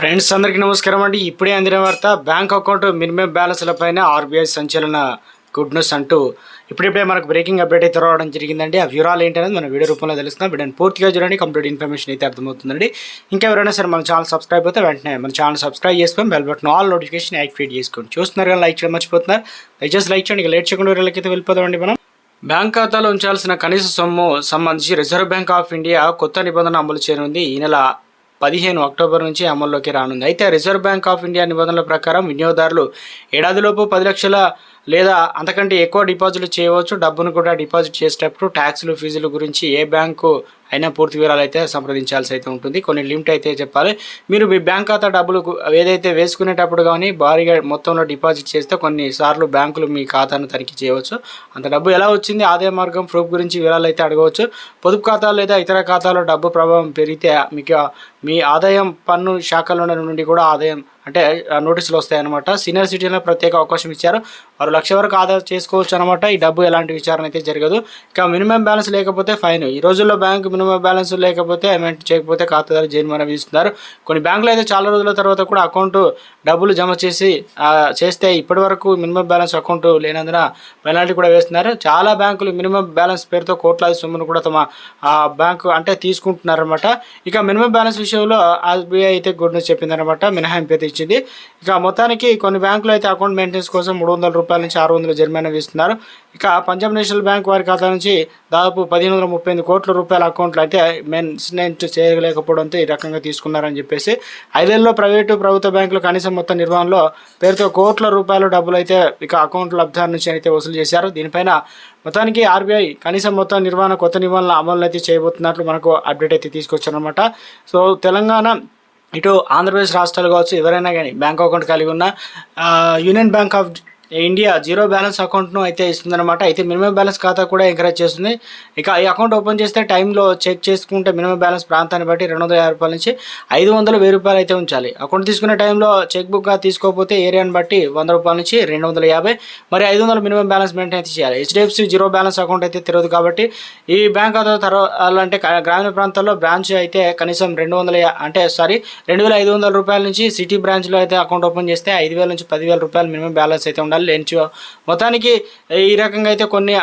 Friends అందరికీ నమస్కారం అండి. ఇప్పుడే అందిన వార్త బ్యాంక్ అకౌంట్ మినిమం బ్యాలెన్స్ల పైన ఆర్బీఐ సంచలన గుడ్ న్యూస్ అంటూ ఇప్పుడిప్పుడే మనకు బ్రేకింగ్ అప్డేట్ అయితే రావడం జరిగిందండి. ఆ వివరాలు ఏంటనేది మన వీడియో రూపంలో తెలుస్తున్నాం. వీడియోని పూర్తిగా చూడండి. కంప్లీట్ ఇన్ఫర్మేషన్ అయితే అర్థమవుతుందండి. ఇంకా ఎవరైనా సరే మన ఛానల్ సబ్స్క్రైబ్ అయితే వెంటనే మన ఛానల్ సబ్స్క్రైబ్ చేసుకొని bell button all notification activate చేసుకోండి చూస్తున్నారు కానీ లైక్ చేయడం మర్చిపోతున్నారు. దయచేసి లైక్ చేయండి. లేట్ చేయకుండా వీళ్ళకైతే వెళ్ళిపోదామండి మనం. బ్యాంక్ ఖాతాలో ఉంచాల్సిన కనీస సొమ్ము సంబంధించి రిజర్వ్ బ్యాంక్ ఆఫ్ ఇండియా కొత్త నిబంధన అమలు చేయనుంది. ఈ నెల పదిహేను అక్టోబర్ నుంచి అమల్లోకి రానుంది. అయితే రిజర్వ్ బ్యాంక్ ఆఫ్ ఇండియా నిబంధనల ప్రకారం వినియోగదారులు ఏడాదిలోపు పది లక్షల లేదా అంతకంటే ఎక్కువ డిపాజిట్లు చేయవచ్చు. డబ్బును కూడా డిపాజిట్ చేసేటప్పుడు ట్యాక్సులు ఫీజుల గురించి ఏ బ్యాంకు అయినా పూర్తి వివరాలు అయితే సంప్రదించాల్సి అయితే ఉంటుంది. కొన్ని లిమిట్ అయితే చెప్పాలి. మీరు మీ బ్యాంక్ ఖాతా డబ్బులు ఏదైతే వేసుకునేటప్పుడు కానీ భారీగా మొత్తంలో డిపాజిట్ చేస్తే కొన్నిసార్లు బ్యాంకులు మీ ఖాతాను తనిఖీ చేయవచ్చు. అంత డబ్బు ఎలా వచ్చింది? ఆదాయ మార్గం ప్రూఫ్ గురించి వివరాలు అయితే అడగవచ్చు. పొదుపు ఖాతాలు లేదా ఇతర ఖాతాలో డబ్బు ప్రభావం పెరిగితే మీకు మీ ఆదాయం పన్ను శాఖల నుండి కూడా ఆదాయం అంటే నోటీసులు వస్తాయన్నమాట. సీనియర్ సిటిజన్లకు ప్రత్యేక అవకాశం ఇచ్చారు. వారు లక్ష వరకు ఆదా చేసుకోవచ్చు అనమాట ఈ డబ్బు ఎలాంటి విచారణ అయితే జరగదు. ఇక మినిమం బ్యాలెన్స్ లేకపోతే ఫైన్. ఈ రోజుల్లో బ్యాంక్ మినిమం బ్యాలెన్స్ లేకపోతే అమౌంట్ చేయకపోతే ఖాతాదారు జరిమానా విధిస్తున్నారు. కొన్ని బ్యాంకులు అయితే చాలా రోజుల తర్వాత కూడా అకౌంట్ డబ్బులు జమ చేసి చేస్తే ఇప్పటి వరకు మినిమం బ్యాలెన్స్ అకౌంట్ లేనందున పెనాల్టీ కూడా వేస్తున్నారు. చాలా బ్యాంకులు మినిమం బ్యాలెన్స్ పేరుతో కోట్లాది సొమ్మును కూడా తమ ఆ, బ్యాంకు అంటే తీసుకుంటున్నారన్నమాట. ఇక మినిమం బ్యాలెన్స్ విషయంలో ఆర్బీఐ అయితే గుడ్ న్యూస్ చెప్పిందనమాట మినహాయింపు అయితే ఇచ్చింది. ఇక మొత్తానికి కొన్ని బ్యాంకులు అయితే అకౌంట్ మెయింటెనెన్స్ కోసం మూడు వందల రూపాయల నుంచి ఆరు వందల జరిమానా వేస్తున్నారు. ఇక పంజాబ్ నేషనల్ బ్యాంక్ వారి ఖాతా నుంచి దాదాపు పదిహేను వందల ముప్పై ఎనిమిది కోట్ల రూపాయల అకౌంట్లు అయితే మెయింటెనెన్స్ చేయలేకపోవడంతో ఈ రకంగా తీసుకున్నారని చెప్పేసి ఐదేళ్ళలో ప్రైవేటు ప్రభుత్వ బ్యాంకులు కనీసం మొత్తం నిర్వహణలో పేరుతో కోట్ల రూపాయల డబ్బులు అయితే ఇక అకౌంట్ లబ్ధాల నుంచి అయితే వసూలు చేశారు. దీనిపైన మొత్తానికి ఆర్బీఐ కనీసం మొత్తం నిర్వహణ కొత్త నిబంధనల అమలు అయితే చేయబోతున్నట్లు మనకు అప్డేట్ అయితే తీసుకొచ్చారనమాట సో తెలంగాణ ఇటు ఆంధ్రప్రదేశ్ రాష్ట్రాలు కావచ్చు ఎవరైనా కానీ బ్యాంక్ అకౌంట్ కలిగి ఉన్న union bank of India zero balance అకౌంట్ను అయితే ఇస్తుందన్నమాట. అయితే మినిమం బ్యాలెన్స్ ఖాతా కూడా ఎంకరేజ్ చేస్తుంది. ఇక ఈ అకౌంట్ ఓపెన్ చేస్తే టైంలో చెక్ చేసుకుంటే మినిమం బ్యాలెన్స్ ప్రాంతాన్ని బట్టి రెండు వందల యాభై రూపాయల నుంచి ఐదు వందల వెయ్యి రూపాయలు అయితే ఉంచాలి. అకౌంట్ తీసుకునే టైంలో చెక్ బుక్గా తీసుకోకపోతే ఏరియాని బట్టి వంద రూపాయల నుంచి రెండు వందల యాభై మరి ఐదు వందల మినిమం బ్యాలెన్స్ మెయింటైన్ అయితే చేయాలి. హెచ్డిఎఫ్సి జీరో బ్యాలెన్స్ అకౌంట్ అయితే తెరవదు కాబట్టి ఈ బ్యాంక్ ఖాతా తర్వాత అంటే గ్రామీణ ప్రాంతాల్లో బ్రాంచ్ అయితే కనీసం రెండు వందల యా- అంటే సారీ రెండు వేల ఐదు వందల రూపాయల నుంచి సిటీ బ్రాంచ్లో అయితే అకౌంట్ ఓపెన్ చేస్తే ఐదు వేల నుంచి పదివేల రూపాయలు మినిమం బ్యాలెన్స్ అయితే ఉండాలి. లేని మొత్తానికి ఈ రకంగా అయితే కొన్ని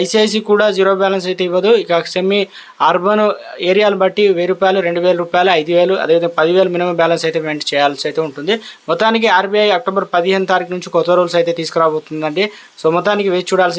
ఐసిఐసి కూడా జీరో బ్యాలెన్స్ అయితే ఇవ్వదు. ఇక సెమీ అర్బన్ ఏరియాలు బట్టి వెయ్యి రూపాయలు రెండు వేల రూపాయలు ఐదు వేలు అదేవిధంగా పదివేలు మినిమం బ్యాలెన్స్ అయితే మెయింటైన్ చేయాల్సి అయితే ఉంటుంది. మొత్తానికి ఆర్బీఐ అక్టోబర్ పదిహేను తారీఖు నుంచి కొత్త రూల్స్ అయితే తీసుకురాబోతుందండి. సో మొత్తానికి వేచి చూడాల్సి